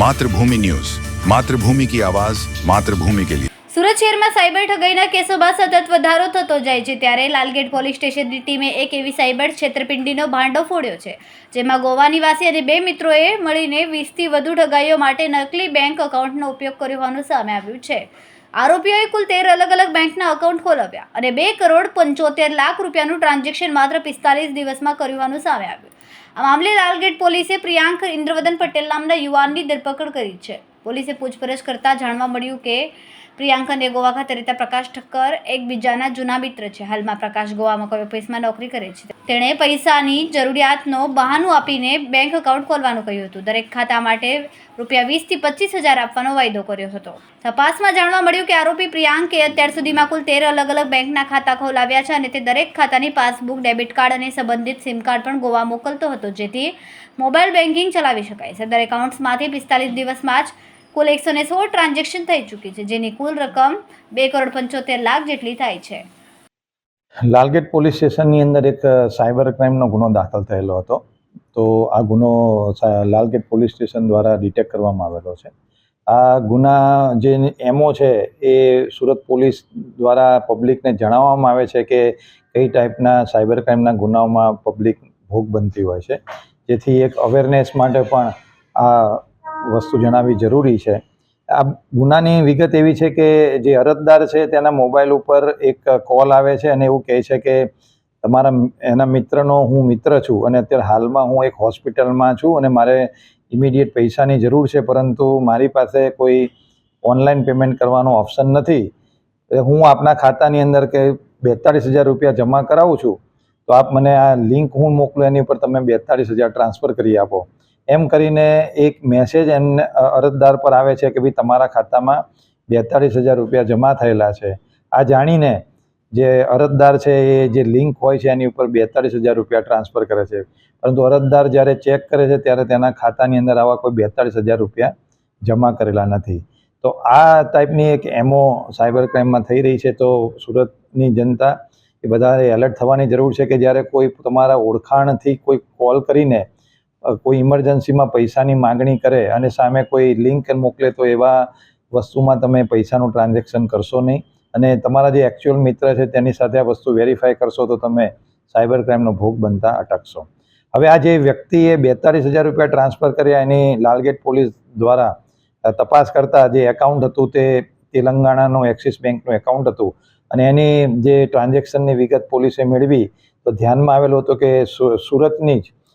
Mathrubhumi news. Mathrubhumi કી આવાઝ માતૃભૂમિ કે લીએ સુરત શહેરમાં સાયબર ઠગાઈના કેસોમાં સતત વધારો થતો જાય છે ત્યારે લાલગેટ પોલીસ સ્ટેશનની ટીમે એક એવી સાયબર છેતરપિંડીનો ભાંડો ફોડ્યો છે, જેમાં ગોવા નિવાસી અને બે મિત્રોએ મળીને વીસથી વધુ ઠગાઈઓ માટે નકલી બેંક એકાઉન્ટનો ઉપયોગ કર્યો હોવાનું સામે આવ્યું છે. આરોપીઓએ કુલ તેર અલગ અલગ બેંકના એકાઉન્ટ ખોલાવ્યા અને બે કરોડ પંચોતેર લાખ રૂપિયાનું ટ્રાન્ઝેક્શન માત્ર પિસ્તાલીસ દિવસમાં કર્યું હોવાનું સામે આવ્યું. આ મામલે લાલગેટ પોલીસે પ્રિયાંક ઇન્દ્રવદન પટેલ નામના યુવાનની ધરપકડ કરી છે. પોલીસે પૂછપરછ કરતા જાણવા મળ્યું કે પ્રિયાંકા અને ગોવા ખાતે રહેતા પ્રકાશ ઠક્કર એકબીજાના જૂના મિત્ર છે. હાલમાં પ્રકાશ ગોવામાં કોઈ ઓફિસમાં નોકરી કરે છે. તેણે પૈસાની જરૂરિયાતનો બહાનું આપીને બેંક એકાઉન્ટ ખોલવાનું કહ્યું હતું. દરેક ખાતા માટે રૂપિયા વીસથી પચીસ હજાર આપવાનો વાયદો કર્યો હતો. તપાસમાં જાણવા મળ્યું કે આરોપી પ્રિયાંકે અત્યાર સુધીમાં કુલ તેર અલગ અલગ બેંકના ખાતા ખોલાવ્યા છે અને તે દરેક ખાતાની પાસબુક, ડેબિટ કાર્ડ અને સંબંધિત સિમ કાર્ડ પણ ગોવા મોકલતો હતો, જેથી મોબાઈલ બેન્કિંગ ચલાવી શકાય સદર એકાઉન્ટ્સમાંથી પિસ્તાલીસ દિવસમાં જ કુલ એકસો ને સોળ ટ્રાન્ઝેક્શન થઈ ચૂકી છે, જેની કુલ રકમ બે કરોડ પંચોતેર લાખ જેટલી થાય છે. લાલગેટ પોલીસ સ્ટેશનની અંદર એક સાયબર ક્રાઇમનો ગુનો દાખલ થયેલો હતો. તો આ ગુનો લાલગેટ પોલીસ સ્ટેશન દ્વારા ડિટેક્ટ કરવામાં આવેલો છે. આ ગુના જે એમઓ છે, એ સુરત પોલીસ દ્વારા પબ્લિકને જણાવવામાં આવે છે કે કઈ ટાઈપના સાયબર ક્રાઇમના ગુનાઓમાં પબ્લિક ભોગ બનતી હોય છે. જેથી એક અવેરનેસ માટે પણ આ વસ્તુ જણાવવી જરૂરી છે. આ ગુનાની વિગત એવી છે કે જે અરજદાર છે તેના મોબાઈલ ઉપર એક કોલ આવે છે અને એવું કહે છે કે તમારા એના મિત્રનો હું મિત્ર છું અને અત્યારે હાલમાં હું એક હોસ્પિટલમાં છું અને મારે ઇમિડિયેટ પૈસાની જરૂર છે પરંતુ મારી પાસે કોઈ ઓનલાઈન પેમેન્ટ કરવાનો ઓપ્શન નથી. હું આપના ખાતાની અંદર કે બેતાળીસ હજાર રૂપિયા જમા કરાવું છું, તો આપ મને આ લિંક હું મોકલું, એની ઉપર તમે બેતાળીસ હજાર ટ્રાન્સફર કરી આપો. એમ કરીને એક મેસેજ એમને અરજદાર પર આવે છે કે ભાઈ તમારા ખાતામાં બેતાળીસ હજાર રૂપિયા જમા થયેલા છે. આ જાણીને જે અરજદાર છે એ જે લિંક હોય છે એની ઉપર બેતાળીસ હજાર રૂપિયા ટ્રાન્સફર કરે છે. પરંતુ અરજદાર જ્યારે ચેક કરે છે ત્યારે તેના ખાતાની અંદર આવા કોઈ બેતાળીસ હજાર રૂપિયા જમા કરેલા નથી. તો આ ટાઈપની એક એમો સાયબર ક્રાઇમમાં થઈ રહી છે તો સુરતની જનતા એ બધાએ એલર્ટ થવાની જરૂર છે કે જ્યારે કોઈ તમારા ઓળખાણથી કોઈ કોલ કરીને કોઈ ઇમરજન્સીમાં પૈસાની માગણી કરે અને સામે કોઈ લિંક મોકલે તો એવા વસ્તુમાં તમે પૈસાનું ટ્રાન્ઝેક્શન કરશો નહીં. અને તમારા જે એકચ્યુઅલ મિત્ર છે તેની સાથે આ વસ્તુ વેરીફાઈ કરશો તો તમે સાયબર ક્રાઇમનો ભોગ બનતા અટકશો. હવે આ જે વ્યક્તિએ બેતાળીસ હજાર રૂપિયા ટ્રાન્સફર કર્યા એની લાલગેટ પોલીસ દ્વારા તપાસ કરતા જે એકાઉન્ટ હતું તે તેલંગાણાનું એક્સિસ બેંકનું એકાઉન્ટ હતું અને એની જે ટ્રાન્ઝેક્શનની વિગત પોલીસે મેળવી, તો ધ્યાનમાં આવેલું હતું કે સુરતની જ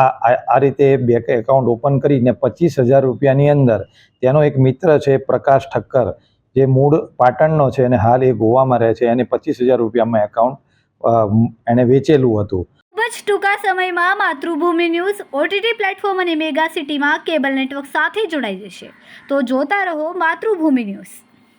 આ આ રીતે બેંક એકાઉન્ટ ઓપન કરીને પચીસ હજાર રૂપિયાની અંદર તેનો એક મિત્ર છે, પ્રકાશ ઠક્કર, જે મૂળ પાટણનો છે અને હાલ એ ગોવામાં રહે છે. એને પચીસ હજાર રૂપિયામાં એકાઉન્ટ એણે વેચેલું હતું. ખૂબ ટૂંકા સમયમાં માતૃભૂમિ ન્યૂઝ ઓટીટી પ્લેટફોર્મ અને મેગા સિટીમાં કેબલ નેટવર્ક સાથે જોડાઈ જશે. તો જોતા રહો માતૃભૂમિ ન્યૂઝ.